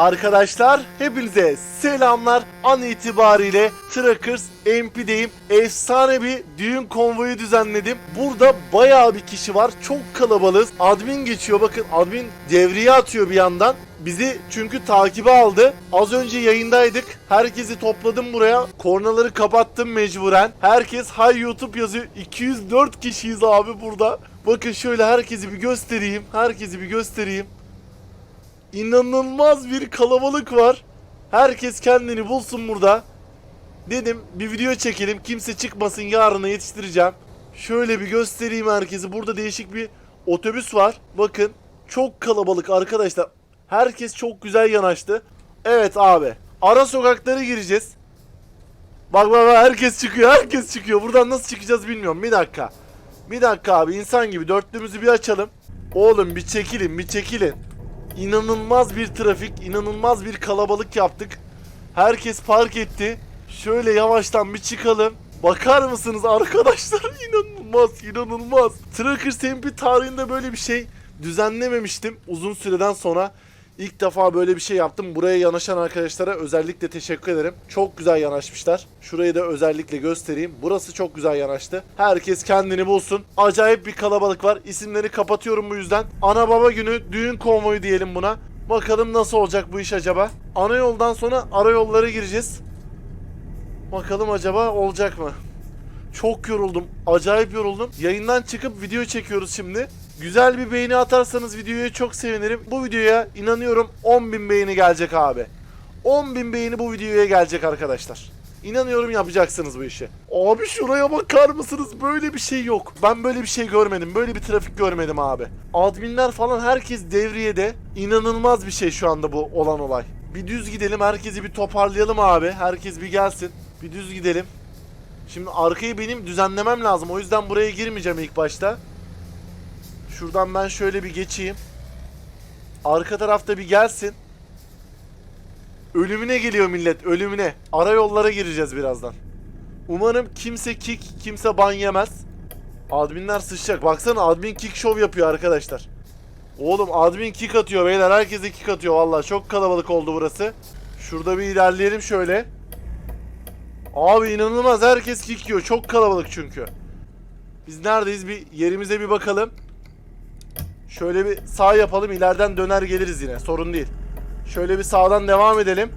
Arkadaşlar hepinize selamlar. An itibariyle Trackers MP'deyim. Efsane bir düğün konvoyu düzenledim. Burada bayağı bir kişi var. Çok kalabalığız. Admin geçiyor bakın. Admin devriye atıyor bir yandan. Bizi çünkü takibe aldı. Az önce yayındaydık. Herkesi topladım buraya. Kornaları kapattım mecburen. Herkes Hay YouTube yazıyor. 204 kişiyiz abi burada. Bakın şöyle herkesi bir göstereyim. Herkesi bir göstereyim. İnanılmaz bir kalabalık var. Herkes kendini bulsun burada. Dedim bir video çekelim. Kimse çıkmasın yarına yetiştireceğim. Şöyle bir göstereyim herkesi. Burada değişik bir otobüs var. Bakın çok kalabalık arkadaşlar. Herkes çok güzel yanaştı. Evet abi. Ara sokaklara gireceğiz. Bak bak bak herkes çıkıyor. Herkes çıkıyor. Buradan nasıl çıkacağız bilmiyorum. Bir dakika. Bir dakika abi insan gibi dörtlüğümüzü bir açalım. Oğlum bir çekilin bir çekilin. İnanılmaz bir trafik, inanılmaz bir kalabalık yaptık. Herkes park etti. Şöyle yavaştan bir çıkalım. Bakar mısınız arkadaşlar? İnanılmaz, inanılmaz. Trackers MP tarihinde böyle bir şey düzenlememiştim. Uzun süreden sonra ilk defa böyle bir şey yaptım. Buraya yanaşan arkadaşlara özellikle teşekkür ederim. Çok güzel yanaşmışlar. Şurayı da özellikle göstereyim. Burası çok güzel yanaştı. Herkes kendini bulsun. Acayip bir kalabalık var. İsimleri kapatıyorum bu yüzden. Ana baba günü düğün konvoyu diyelim buna. Bakalım nasıl olacak bu iş acaba? Ana yoldan sonra ara yollara gireceğiz. Bakalım acaba olacak mı? Çok yoruldum. Acayip yoruldum. Yayından çıkıp video çekiyoruz şimdi. Güzel bir beğeni atarsanız videoya çok sevinirim. Bu videoya inanıyorum 10.000 beğeni gelecek abi. 10.000 beğeni bu videoya gelecek arkadaşlar. İnanıyorum yapacaksınız bu işi. Abi şuraya bakar mısınız? Böyle bir şey yok. Ben böyle bir şey görmedim. Böyle bir trafik görmedim abi. Adminler falan herkes devriyede. İnanılmaz bir şey şu anda bu olan olay. Bir düz gidelim. Herkesi bir toparlayalım abi. Herkes bir gelsin. Bir düz gidelim. Şimdi arkayı benim düzenlemem lazım. O yüzden buraya girmeyeceğim ilk başta. Şuradan ben şöyle bir geçeyim. Arka tarafta bir gelsin. Ölümüne geliyor millet, ölümüne. Ara yollara gireceğiz birazdan. Umarım kimse kick, kimse ban yemez. Adminler sıçacak. Baksana admin kick show yapıyor arkadaşlar. Oğlum admin kick atıyor beyler. Herkese kick atıyor vallahi. Çok kalabalık oldu burası. Şurada bir ilerleyelim şöyle. Abi inanılmaz. Herkes kick yiyor. Çok kalabalık çünkü. Biz neredeyiz? Bir yerimize bir bakalım. Şöyle bir sağ yapalım. ileriden döner geliriz yine. Sorun değil. Şöyle bir sağdan devam edelim.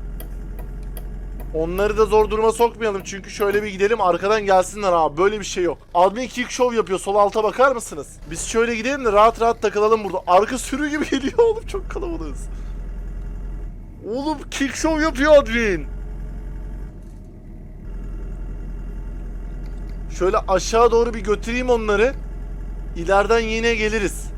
Onları da zor duruma sokmayalım. Çünkü şöyle bir gidelim arkadan gelsinler abi. Böyle bir şey yok. Admin kick show yapıyor. Sol alta bakar mısınız? Biz şöyle gidelim de rahat rahat takılalım burada. Arka sürü gibi geliyor oğlum. Çok kalabalığız. Oğlum kick show yapıyor admin. Şöyle aşağı doğru bir götüreyim onları. İleriden yine geliriz.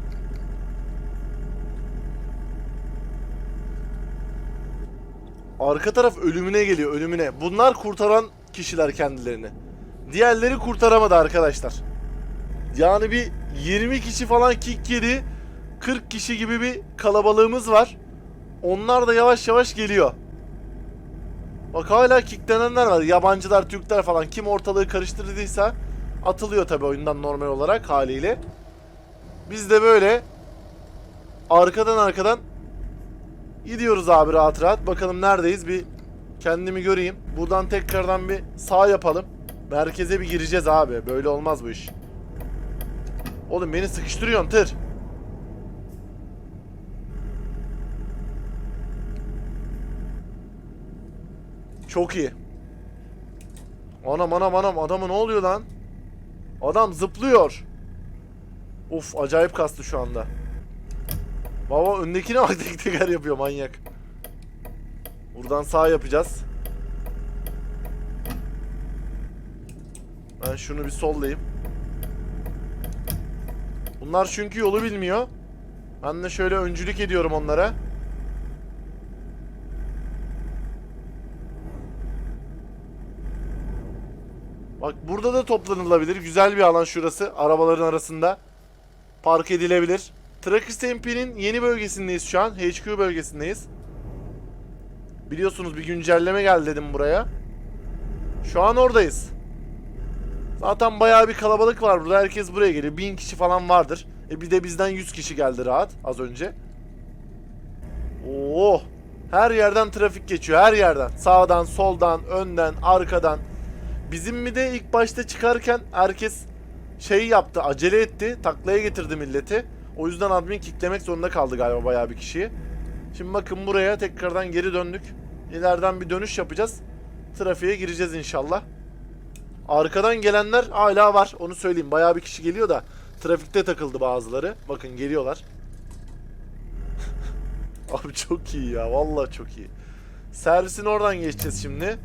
Arka taraf ölümüne geliyor ölümüne. Bunlar kurtaran kişiler kendilerini. Diğerleri kurtaramadı arkadaşlar. Yani bir 20 kişi falan kick yedi. 40 kişi gibi bir kalabalığımız var. Onlar da yavaş yavaş geliyor. Bak hala kicklenenler var. Yabancılar, Türkler falan. Kim ortalığı karıştırdıysa atılıyor tabi oyundan normal olarak haliyle. Biz de böyle arkadan arkadan gidiyoruz abi rahat rahat. Bakalım neredeyiz bir kendimi göreyim. Buradan tekrardan bir sağ yapalım. Merkeze bir gireceğiz abi. Böyle olmaz bu iş. Oğlum beni sıkıştırıyorsun tır. Çok iyi. Anam anam anam adamı ne oluyor lan? Adam zıplıyor. Of acayip kastı şu anda. Baba öndekine bak tek teker yapıyor manyak. Buradan sağ yapacağız. Ben şunu bir sollayayım. Bunlar çünkü yolu bilmiyor. Ben de şöyle öncülük ediyorum onlara. Bak burada da toplanılabilir. Güzel bir alan şurası. Arabaların arasında. Park edilebilir. Trackers MP'nin yeni bölgesindeyiz şu an. HQ bölgesindeyiz. Biliyorsunuz bir güncelleme geldi dedim buraya. Şu an oradayız. Zaten bayağı bir kalabalık var burada. Herkes buraya geliyor. 1000 kişi falan vardır. E bir de bizden 100 kişi geldi rahat az önce. Oo. Her yerden trafik geçiyor. Her yerden. Sağdan, soldan, önden, arkadan. Bizim mi de ilk başta çıkarken herkes şey yaptı. Acele etti. Taklaya getirdi milleti. O yüzden admin kicklemek zorunda kaldı galiba bayağı bir kişiyi. Şimdi bakın buraya tekrardan geri döndük. İleriden bir dönüş yapacağız. Trafiğe gireceğiz inşallah. Arkadan gelenler hala var. Onu söyleyeyim. Bayağı bir kişi geliyor da trafikte takıldı bazıları. Bakın geliyorlar. Abi çok iyi ya. Vallahi çok iyi. Servisin oradan geçeceğiz şimdi.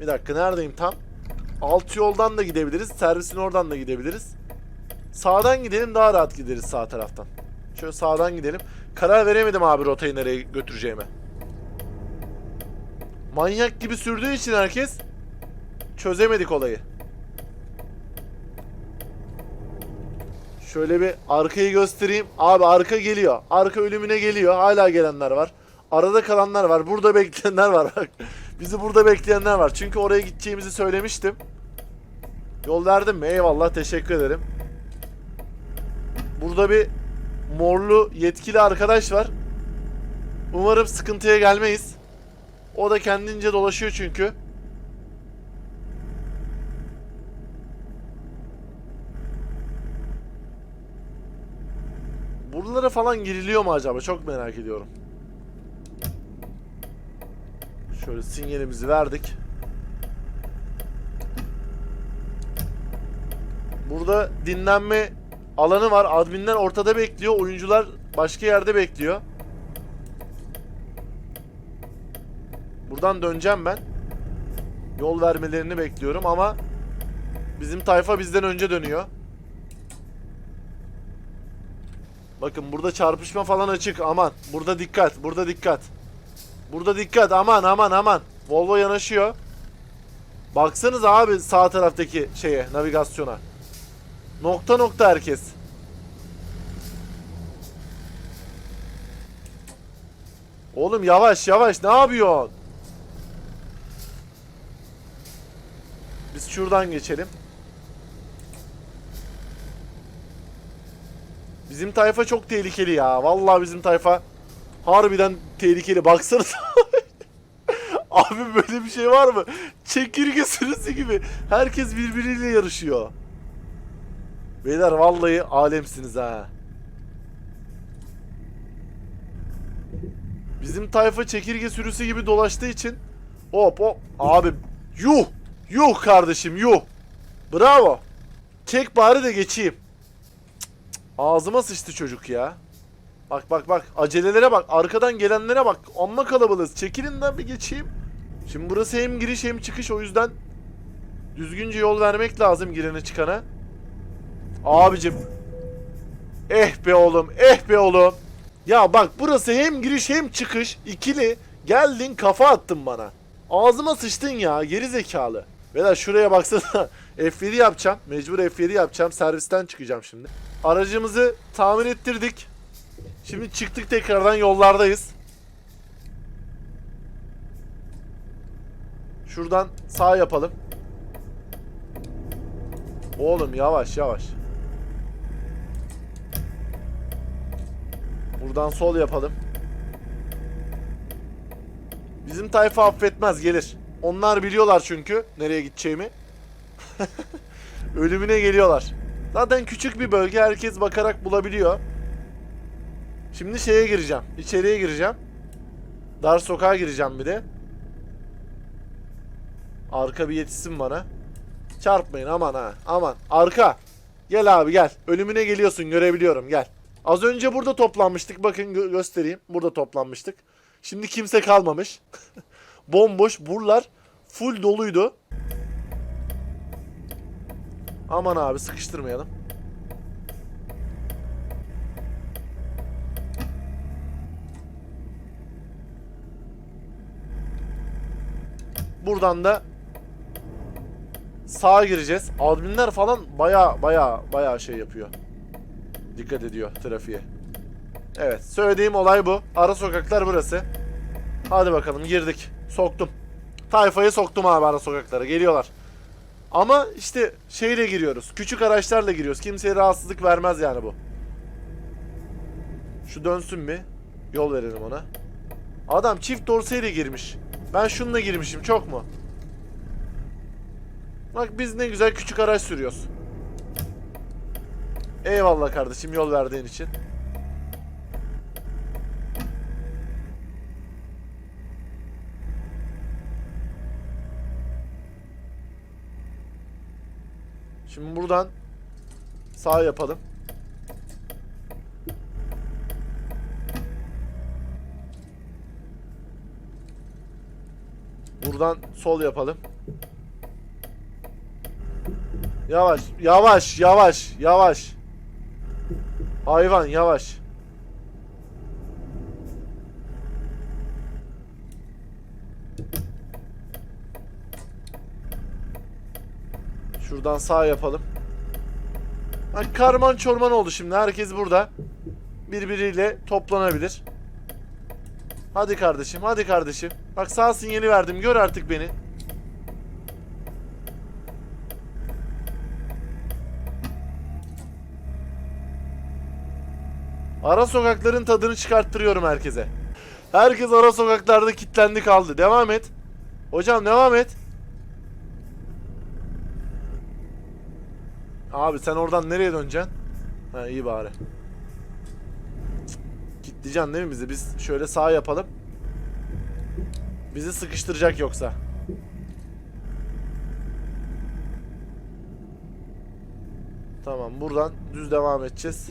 Bir dakika neredeyim tam? Alt yoldan da gidebiliriz. Servisin oradan da gidebiliriz. Sağdan gidelim daha rahat gideriz sağ taraftan. Şöyle sağdan gidelim. Karar veremedim abi rotayı nereye götüreceğime. Manyak gibi sürdüğü için herkes çözemedik olayı. Şöyle bir arkayı göstereyim. Abi arka geliyor. Arka ölümüne geliyor. Hala gelenler var. Arada kalanlar var. Burada bekleyenler var. Bizi burada bekleyenler var. Çünkü oraya gideceğimizi söylemiştim. Yol verdim mi? Eyvallah. Teşekkür ederim. Burada bir morlu yetkili arkadaş var. Umarım sıkıntıya gelmeyiz. O da kendince dolaşıyor çünkü. Buralara falan giriliyor mu acaba? Çok merak ediyorum. Şöyle sinyalimizi verdik. Burada dinlenme alanı var. Adminler ortada bekliyor. Oyuncular başka yerde bekliyor. Buradan döneceğim ben. Yol vermelerini bekliyorum ama bizim tayfa bizden önce dönüyor. Bakın burada çarpışma falan açık. Aman. Burada dikkat. Burada dikkat. Burada dikkat. Aman aman aman. Volvo yanaşıyor. Baksanız abi sağ taraftaki şeye, navigasyona. Nokta nokta herkes. Oğlum yavaş yavaş ne yapıyorsun? Biz şuradan geçelim. Bizim tayfa çok tehlikeli ya. Vallahi bizim tayfa harbiden tehlikeli. Baksanıza. Abi böyle bir şey var mı? Çekirge sürüsü gibi. Herkes birbiriyle yarışıyor. Beyler vallahi alemsiniz ha. Bizim tayfa çekirge sürüsü gibi dolaştığı için hop hop abi yuh yuh kardeşim yuh. Bravo. Çek bari de geçeyim. Ağzıma sıçtı çocuk ya. Bak bak bak acelelere bak arkadan gelenlere bak amma kalabalığız çekilin lan bir geçeyim. Şimdi burası hem giriş hem çıkış o yüzden düzgünce yol vermek lazım girene çıkana. Abicim. Eh be oğlum eh be oğlum. Ya bak burası hem giriş hem çıkış ikili geldin kafa attın bana. Ağzıma sıçtın ya geri zekalı. Beyler şuraya baksana. F7 yapacağım. Mecbur F7 yapacağım. Servisten çıkacağım şimdi. Aracımızı tamir ettirdik. Şimdi çıktık tekrardan yollardayız. Şuradan sağ yapalım. Oğlum yavaş yavaş. Buradan sol yapalım. Bizim tayfa affetmez gelir. Onlar biliyorlar çünkü nereye gideceğimi. Ölümüne geliyorlar. Zaten küçük bir bölge herkes bakarak bulabiliyor. Şimdi şeye gireceğim. İçeriye gireceğim. Dar sokağa gireceğim bir de. Arka bir yetişsin bana. Çarpmayın aman ha. Aman. Arka. Gel abi gel. Ölümüne geliyorsun görebiliyorum gel. Az önce burada toplanmıştık. Bakın gö- göstereyim. Burada toplanmıştık. Şimdi kimse kalmamış. Bomboş. Buralar full doluydu. Aman abi sıkıştırmayalım. Buradan da sağa gireceğiz. Adminler falan baya baya baya şey yapıyor. Dikkat ediyor trafiğe. Evet söylediğim olay bu. Ara sokaklar burası. Hadi bakalım girdik. Soktum. Tayfayı soktum abi ara sokaklara. Geliyorlar. Ama işte şeyle giriyoruz. Küçük araçlarla giriyoruz. Kimseye rahatsızlık vermez yani bu. Şu dönsün bir. Yol verelim ona. Adam çift dorseyle girmiş. Ben şununla girmişim çok mu? Bak biz ne güzel küçük araç sürüyoruz. Eyvallah kardeşim yol verdiğin için. Şimdi buradan sağ yapalım. Buradan sol yapalım. Yavaş, yavaş, yavaş, yavaş. Hayvan yavaş. Şuradan sağ yapalım. Bak karman çorman oldu şimdi. Herkes burada. Birbiriyle toplanabilir. Hadi kardeşim, hadi kardeşim. Bak sağ sinyali verdim. Gör artık beni. Ara sokakların tadını çıkarttırıyorum herkese. Herkes ara sokaklarda kilitlendi kaldı. Devam et. Hocam devam et. Abi sen oradan nereye döneceksin? Ha iyi bari. Cık, Kilitleyeceksin değil mi bizi? Biz şöyle sağ yapalım. Bizi sıkıştıracak yoksa. Tamam buradan düz devam edeceğiz.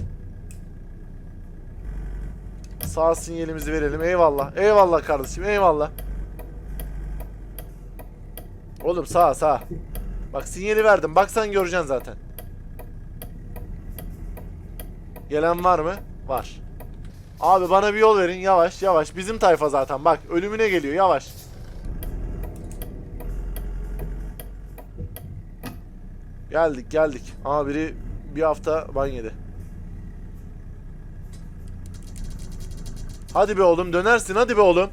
Sağ sinyalimizi verelim. Eyvallah. Eyvallah kardeşim. Eyvallah. Oğlum sağ sağ. Bak sinyali verdim. Bak sen göreceksin zaten. Gelen var mı? Var. Abi bana bir yol verin. Yavaş yavaş. Bizim tayfa zaten. Bak ölümüne geliyor. Yavaş. Geldik geldik. Ama biri bir hafta ban yedi. Hadi be oğlum dönersin hadi be oğlum.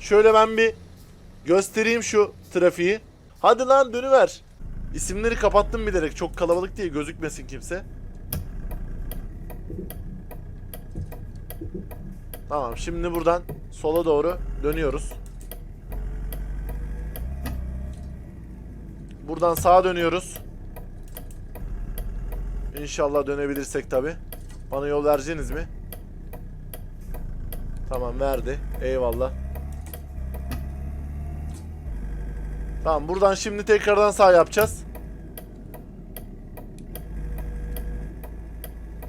Şöyle ben bir göstereyim şu trafiği. Hadi lan dönüver. İsimleri kapattım bilerek çok kalabalık diye gözükmesin kimse. Tamam şimdi buradan sola doğru dönüyoruz. Buradan sağa dönüyoruz. İnşallah dönebilirsek tabi. Bana yol vereceksiniz mi? Tamam verdi. Eyvallah. Tamam buradan şimdi tekrardan sağ yapacağız.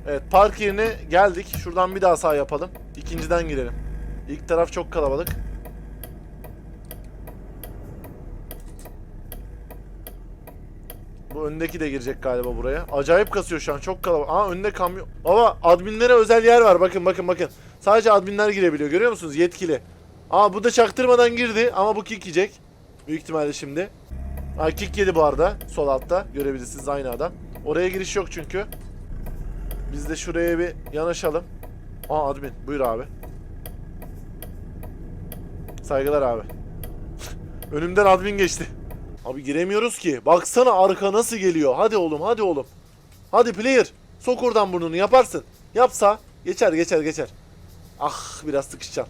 Evet park yerine geldik. Şuradan bir daha sağ yapalım. İkinciden girelim. İlk taraf çok kalabalık. Bu öndeki de girecek galiba buraya. Acayip kasıyor şu an. Çok kalabalık. Aa önde kamyon. Ama adminlere özel yer var. Bakın bakın bakın. Sadece adminler girebiliyor. Görüyor musunuz? Yetkili. Aa bu da çaktırmadan girdi ama bu kick yiyecek. Büyük ihtimalle şimdi. Aa kick yedi bu arada. Sol altta. Görebilirsiniz aynı adam. Oraya giriş yok çünkü. Biz de şuraya bir yanaşalım. Aa admin. Buyur abi. Saygılar abi. Önümden admin geçti. Abi giremiyoruz ki. Baksana arka nasıl geliyor. Hadi oğlum hadi oğlum. Hadi player. Sok oradan burnunu yaparsın. Yapsa geçer geçer geçer. Ah biraz sıkışacağım.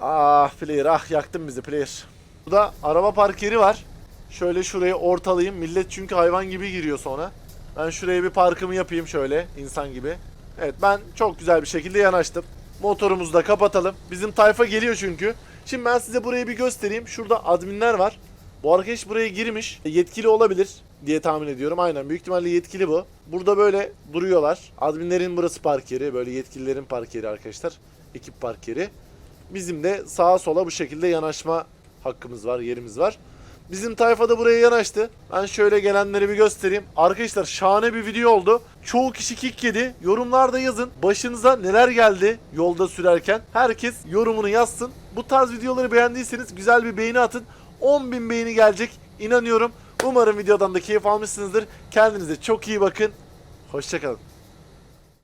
Ah player ah yaktın bizi player. Burada araba park yeri var. Şöyle şurayı ortalayayım. Millet çünkü hayvan gibi giriyor sonra. Ben şuraya bir parkımı yapayım şöyle insan gibi. Evet ben çok güzel bir şekilde yanaştım. Motorumuzu da kapatalım. Bizim tayfa geliyor çünkü. Şimdi ben size burayı bir göstereyim. Şurada adminler var. Bu arkadaş buraya girmiş. Yetkili olabilir diye tahmin ediyorum. Aynen büyük ihtimalle yetkili bu. Burada böyle duruyorlar. Adminlerin burası park yeri. Böyle yetkililerin park yeri arkadaşlar. Ekip park yeri. Bizim de sağa sola bu şekilde yanaşma hakkımız var, yerimiz var. Bizim tayfa da buraya yanaştı. Ben şöyle gelenleri bir göstereyim. Arkadaşlar şahane bir video oldu. Çoğu kişi kick yedi. Yorumlarda yazın. Başınıza neler geldi yolda sürerken. Herkes yorumunu yazsın. Bu tarz videoları beğendiyseniz güzel bir beğeni atın. 10.000 beğeni gelecek. İnanıyorum. Umarım videodan da keyif almışsınızdır. Kendinize çok iyi bakın. Hoşçakalın.